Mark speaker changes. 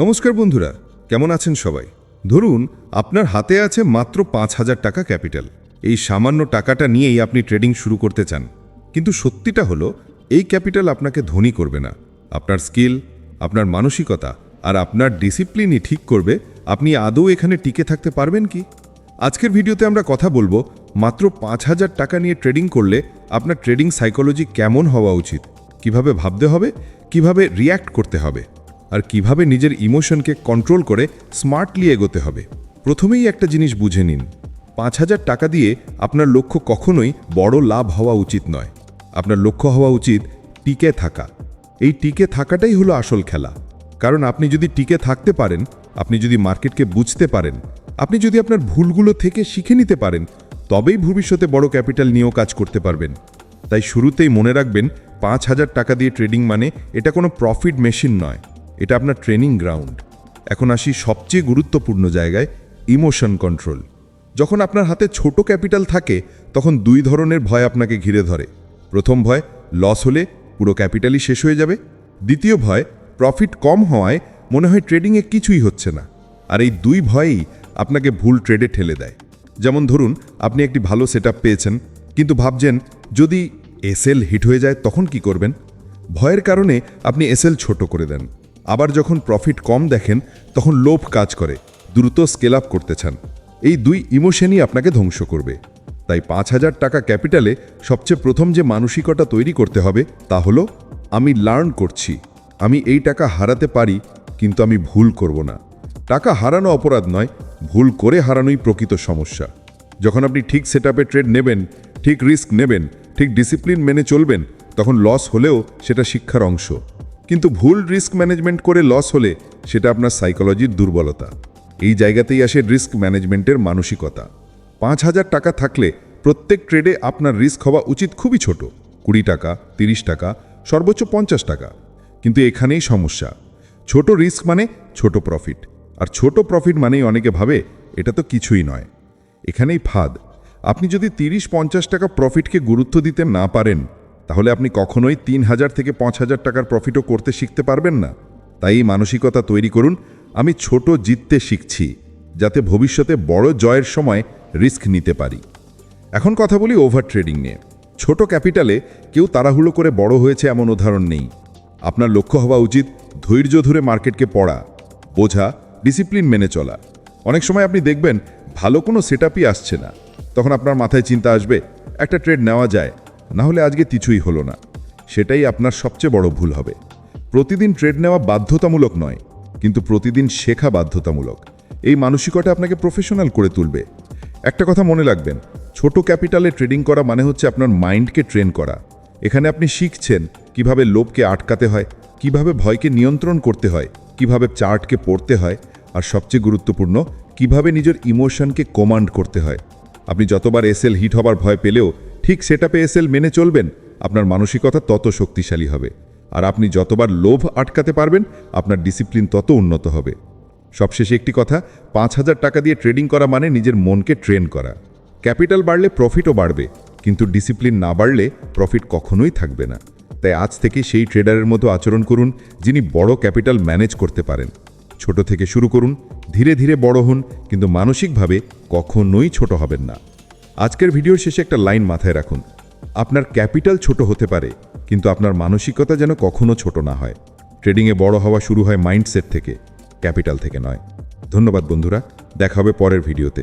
Speaker 1: নমস্কার বন্ধুরা, কেমন আছেন সবাই? ধরুন, আপনার হাতে আছে মাত্র পাঁচ হাজার টাকা ক্যাপিটাল। এই সামান্য টাকাটা নিয়েই আপনি ট্রেডিং শুরু করতে চান। কিন্তু সত্যিটা হলো, এই ক্যাপিটাল আপনাকে ধনী করবে না। আপনার স্কিল, আপনার মানসিকতা আর আপনার ডিসিপ্লিনই ঠিক করবে, আপনি আদৌ এখানে টিকে থাকতে পারবেন কি? আজকের ভিডিওতে আমরা কথা বলব, মাত্র পাঁচ হাজার টাকা নিয়ে ট্রেডিং করলে আপনার ট্রেডিং সাইকোলজি কেমন হওয়া উচিত? কীভাবে ভাবতে হবে? কীভাবে রিয়্যাক্ট করতে হবে? আর কীভাবে নিজের ইমোশনকে কন্ট্রোল করে স্মার্টলি এগোতে হবে। প্রথমেই একটা জিনিস বুঝে নিন। পাঁচ হাজার টাকা দিয়ে আপনার লক্ষ্য কখনোই বড় লাভ হওয়া উচিত নয়। আপনার লক্ষ্য হওয়া উচিত টিকে থাকা। এই টিকে থাকাটাই হলো আসল খেলা। কারণ আপনি যদি টিকে থাকতে পারেন, আপনি যদি মার্কেটকে বুঝতে পারেন, আপনি যদি আপনার ভুলগুলো থেকে শিখে নিতে পারেন, তবেই ভবিষ্যতে বড় ক্যাপিটাল নিয়েও কাজ করতে পারবেন। তাই শুরুতেই মনে রাখবেন, পাঁচ হাজার টাকা দিয়ে ট্রেডিং মানে এটা কোনো প্রফিট মেশিন নয়। এটা আপনার ট্রেনিং গ্রাউন্ড এখন আসি সবচেয়ে গুরুত্বপূর্ণ জায়গায় ইমোশন কন্ট্রোল যখন আপনার হাতে ছোট ক্যাপিটাল থাকে, তখন দুই ধরনের ভয় আপনাকে ঘিরে ধরে। প্রথম ভয় লস হলে পুরো ক্যাপিটালই শেষ হয়ে যাবে। দ্বিতীয় ভয় প্রফিট কম হওয়ায় মনে হয় ট্রেডিংয়ে কিছুই হচ্ছে না। আর এই দুই ভয়েই আপনাকে ভুল ট্রেডে ঠেলে দেয়। যেমন ধরুন, আপনি একটি ভালো সেট পেয়েছেন, কিন্তু ভাবছেন, যদি এসএল হিট হয়ে যায় তখন কি করবেন? ভয়ের কারণে আপনি এসএল ছোট করে দেন। আবার যখন প্রফিট কম দেখেন, তখন লোভ কাজ করে, দ্রুত স্কেল আপ করতে চান। এই দুই ইমোশনই আপনাকে ধ্বংস করবে। তাই পাঁচ হাজার টাকা ক্যাপিটালে সবচেয়ে প্রথম যে মানসিকতা তৈরি করতে হবে, তা হলো, আমি লার্ন করছি, আমি এই টাকা হারাতে পারি, কিন্তু আমি ভুল করব না। টাকা হারানো অপরাধ নয়, ভুল করে হারানোই প্রকৃত সমস্যা। যখন আপনি ঠিক সেট ট্রেড নেবেন, ঠিক রিস্ক নেবেন, ঠিক ডিসিপ্লিন মেনে চলবেন, তখন লস হলেও সেটা শিক্ষার অংশ। কিন্তু ভুল রিস্ক ম্যানেজমেন্ট করে লস হলে সেটা আপনার সাইকোলজির দুর্বলতা। এই জায়গাতেই আসে রিস্ক ম্যানেজমেন্টের মানসিকতা। পাঁচ হাজার টাকা থাকলে প্রত্যেক ট্রেডে আপনার রিস্ক হওয়া উচিত খুবই ছোট। কুড়ি টাকা, তিরিশ টাকা, সর্বোচ্চ পঞ্চাশ টাকা। কিন্তু এখানেই সমস্যা। ছোট রিস্ক মানে ছোট প্রফিট আর ছোট প্রফিট মানেই অনেকে ভাবে এটা তো কিছুই নয়। এখানেই ফাঁদ। আপনি যদি তিরিশ, পঞ্চাশ টাকা প্রফিটকে গুরুত্ব দিতে না পারেন তাহলে আপনি কখনোই তিন হাজার থেকে পাঁচ হাজার টাকার প্রফিটও করতে শিখতে পারবেন না। তাই মানসিকতা তৈরি করুন, আমি ছোট জিততে শিখছি, যাতে ভবিষ্যতে বড় জয়ের সময় রিস্ক নিতে পারি। এখন কথা বলি ওভার ট্রেডিং নিয়ে। ছোট ক্যাপিটালে কেউ তাড়াহুড়ো করে বড় হয়েছে এমন উদাহরণ নেই। আপনার লক্ষ্য হওয়া উচিত ধৈর্য ধরে মার্কেটকে পড়া, বোঝা ডিসিপ্লিন মেনে চলা। অনেক সময় আপনি দেখবেন ভালো কোনো সেট আসছে না। তখন আপনার মাথায় চিন্তা আসবে, একটা ট্রেড নেওয়া যায়। না হলে আজকে কিছুই হলো না। সেটাই আপনার সবচেয়ে বড় ভুল হবে। প্রতিদিন ট্রেড নেওয়া বাধ্যতামূলক নয়, কিন্তু প্রতিদিন শেখা বাধ্যতামূলক। এই মানসিকতা আপনাকে প্রফেশনাল করে তুলবে। একটা কথা মনে রাখবেন, ছোট ক্যাপিটালে ট্রেডিং করা মানে হচ্ছে আপনার মাইন্ডকে ট্রেন করা। এখানে আপনি শিখছেন কীভাবে লোভকে আটকাতে হয়, কীভাবে ভয়কে নিয়ন্ত্রণ করতে হয়, কীভাবে চার্টকে পড়তে হয়, আর সবচেয়ে গুরুত্বপূর্ণ, কীভাবে নিজের ইমোশনকে কমান্ড করতে হয়। আপনি যতবার এসএল হিট হবার ভয় পেলেও ঠিক সেটাপে এসএল মেনে চলবেন, আপনার মানসিকতা তত শক্তিশালী হবে। আর আপনি যতবার লোভ আটকাতে পারবেন, আপনার ডিসিপ্লিন তত উন্নত হবে। সবশেষে একটি কথা, পাঁচ হাজার টাকা দিয়ে ট্রেডিং করা মানে নিজের মনকে ট্রেন করা। ক্যাপিটাল বাড়লে প্রফিটও বাড়বে, কিন্তু ডিসিপ্লিন না বাড়লে প্রফিট কখনোই থাকবে না। তাই আজ থেকে সেই ট্রেডারের মতো আচরণ করুন, যিনি বড় ক্যাপিটাল ম্যানেজ করতে পারেন। ছোট থেকে শুরু করুন, ধীরে ধীরে বড় হন, কিন্তু মানসিকভাবে কখনোই ছোট হবেন না। আজকের ভিডিওর শেষে একটা লাইন মাথায় রাখুন। আপনার ক্যাপিটাল ছোট হতে পারে, কিন্তু আপনার মানসিকতা যেন কখনো ছোট না হয়। ট্রেডিংয়ে বড় হওয়া শুরু হয় মাইন্ডসেট থেকে, ক্যাপিটাল থেকে নয়। ধন্যবাদ বন্ধুরা, দেখা হবে পরের ভিডিওতে।